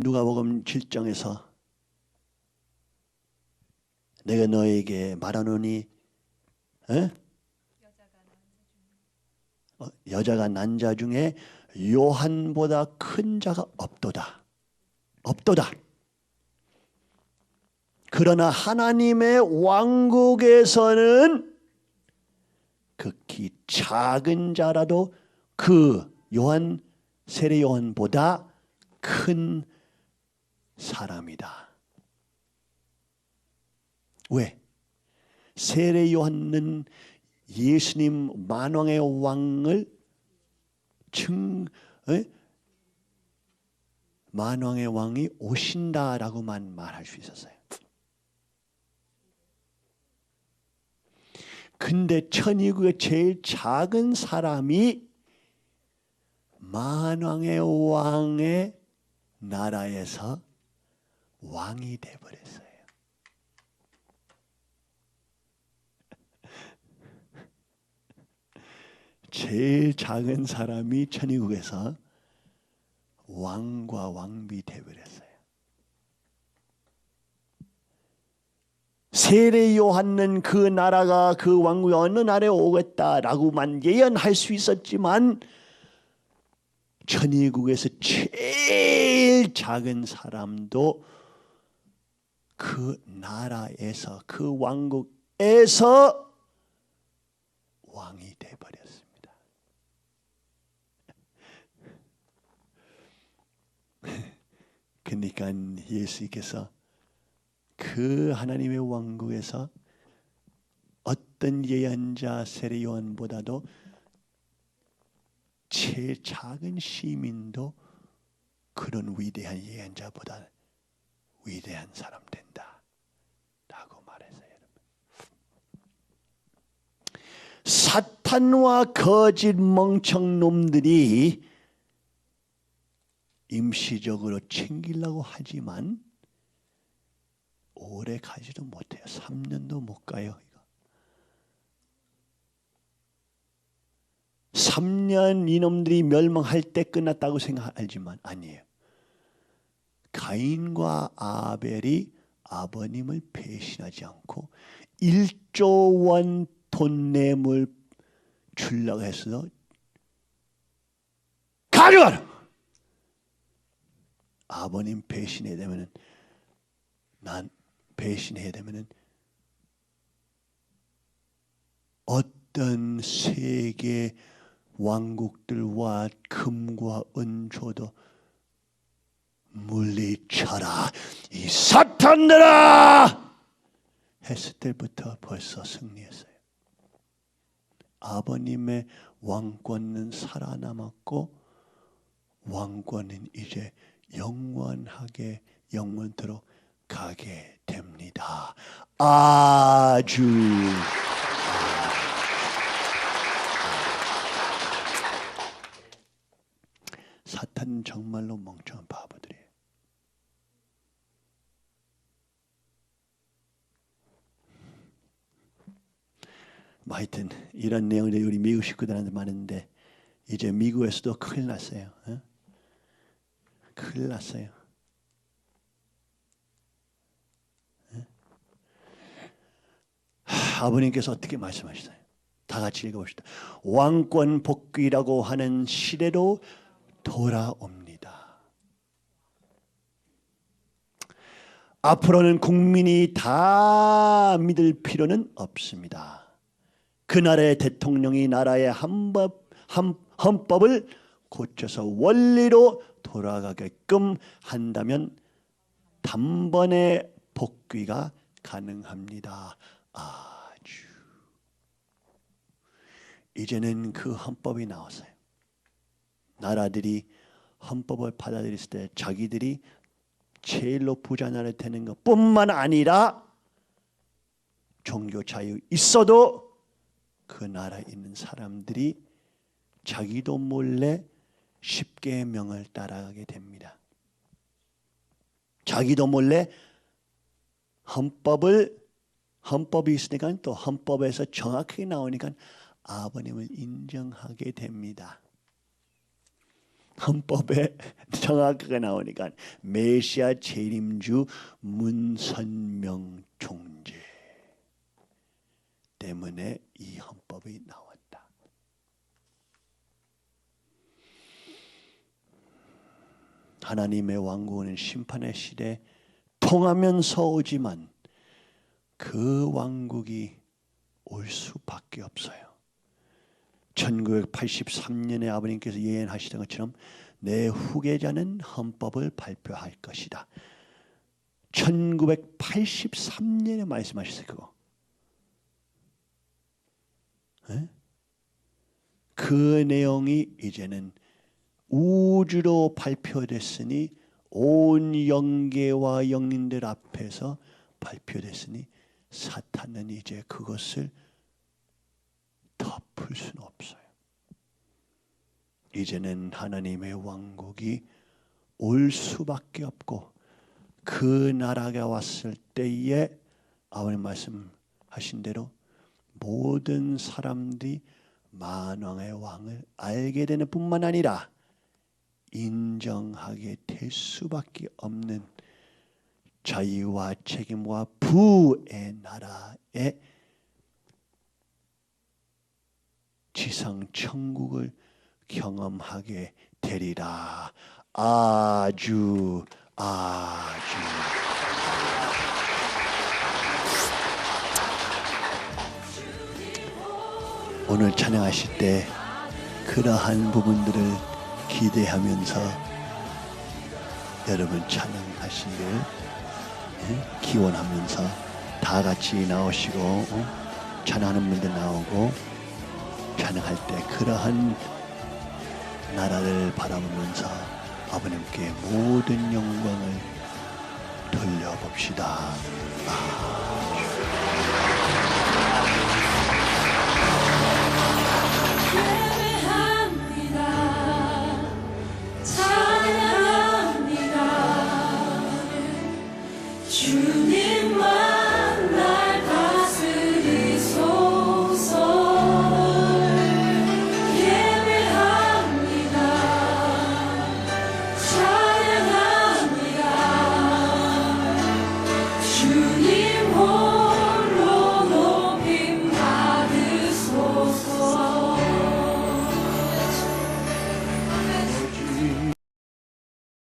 누가복음 7장에서 내가 너에게 말하노니 에? 어, 여자가 난 자 중에 요한보다 큰 자가 없도다. 없도다. 그러나 하나님의 왕국에서는 극히 작은 자라도 그 요한 세례 요한보다 큰 사람이다. 왜? 세례 요한은 예수님 만왕의 왕을 증 에? 만왕의 왕이 오신다라고만 말할 수 있었어요. 근데 천의국의 제일 작은 사람이 만왕의 왕의 나라에서 왕이 돼 버렸어요. 제일 작은 사람이 천의국에서 왕과 왕비 돼 버렸어요. 세례 요한은 그 나라가 그 왕국이 어느 날에 오겠다라고만 예언할 수 있었지만 천의국에서 제일 작은 사람도 그 나라에서 그 왕국에서 왕이 돼 버렸습니다. 그러니까 예수께서 그 하나님의 왕국에서 어떤 예언자 세례 요한보다도 제일 작은 시민도 그런 위대한 예언자보다 위대한 사람 된다. 라고 말했어요. 여러분. 사탄과 거짓 멍청 놈들이 임시적으로 챙기려고 하지만 오래 가지도 못해요. 3년도 못 가요. 이거. 3년 이놈들이 멸망할 때 끝났다고 생각하지만 아니에요. 가인과 아벨이 아버님을 배신하지 않고 1조 원 돈 뇌물 주려고 해서 가져가라. 아버님 배신해야 되면은 난 배신해야 되면은 어떤 세계 왕국들과 금과 은 줘도 물리쳐라 이 사탄들아 했을 때부터 벌써 승리했어요. 아버님의 왕권은 살아남았고 왕권은 이제 영원하게 영원토록 가게 됩니다. 아주 사탄 정말로 바보들이에요. 뭐 하여튼 이런 내용들이 우리 미국 식구들한테 많은데 이제 미국에서도 큰일 났어요. 어? 큰일 났어요. 어? 하, 아버님께서 어떻게 말씀하시나요? 다 같이 읽어봅시다. 왕권 복귀라고 하는 시대로 돌아옵니다. 앞으로는 국민이 다 믿을 필요는 없습니다. 그 나라의 대통령이 나라의 헌법, 헌법을 고쳐서 원리로 돌아가게끔 한다면 단번에 복귀가 가능합니다. 아주 이제는 그 헌법이 나왔어요. 나라들이 헌법을 받아들였을 때 자기들이 제일로 부자 나라 되는 것뿐만 아니라 종교 자유 있어도 그 나라에 있는 사람들이 자기도 몰래 십계명을 따라가게 됩니다. 자기도 몰래 헌법을 헌법이 있으니까 또 헌법에서 정확하게 나오니까 아버님을 인정하게 됩니다. 헌법에 정확하게 나오니까 메시아 재림주 문선명 총재 때문에 이 헌법이 나왔다. 하나님의 왕국은 심판의 시대 통하면서 오지만 그 왕국이 올 수밖에 없어요. 1983년에 아버님께서 예언하시던 것처럼 내 후계자는 헌법을 발표할 것이다. 1983년에 말씀하셨어요. 그거. 에? 그 내용이 이제는 우주로 발표됐으니 온 영계와 영인들 앞에서 발표됐으니 사탄은 이제 그것을 덮을 수는 없어요. 이제는 하나님의 왕국이 올 수밖에 없고 그 나라가 왔을 때에 아버님 말씀하신 대로 모든 사람들이 만왕의 왕을 알게 되는 뿐만 아니라 인정하게 될 수밖에 없는 자유와 책임과 부의 나라에 지상 천국을 경험하게 되리라. 아주 아주 오늘 찬양하실 때 그러한 부분들을 기대하면서 여러분 찬양하시길 예, 기원하면서 다 같이 나오시고 어? 찬양하는 분들 나오고 찬양할 때 그러한 나라를 바라보면서 아버님께 모든 영광을 돌려봅시다. 아. truly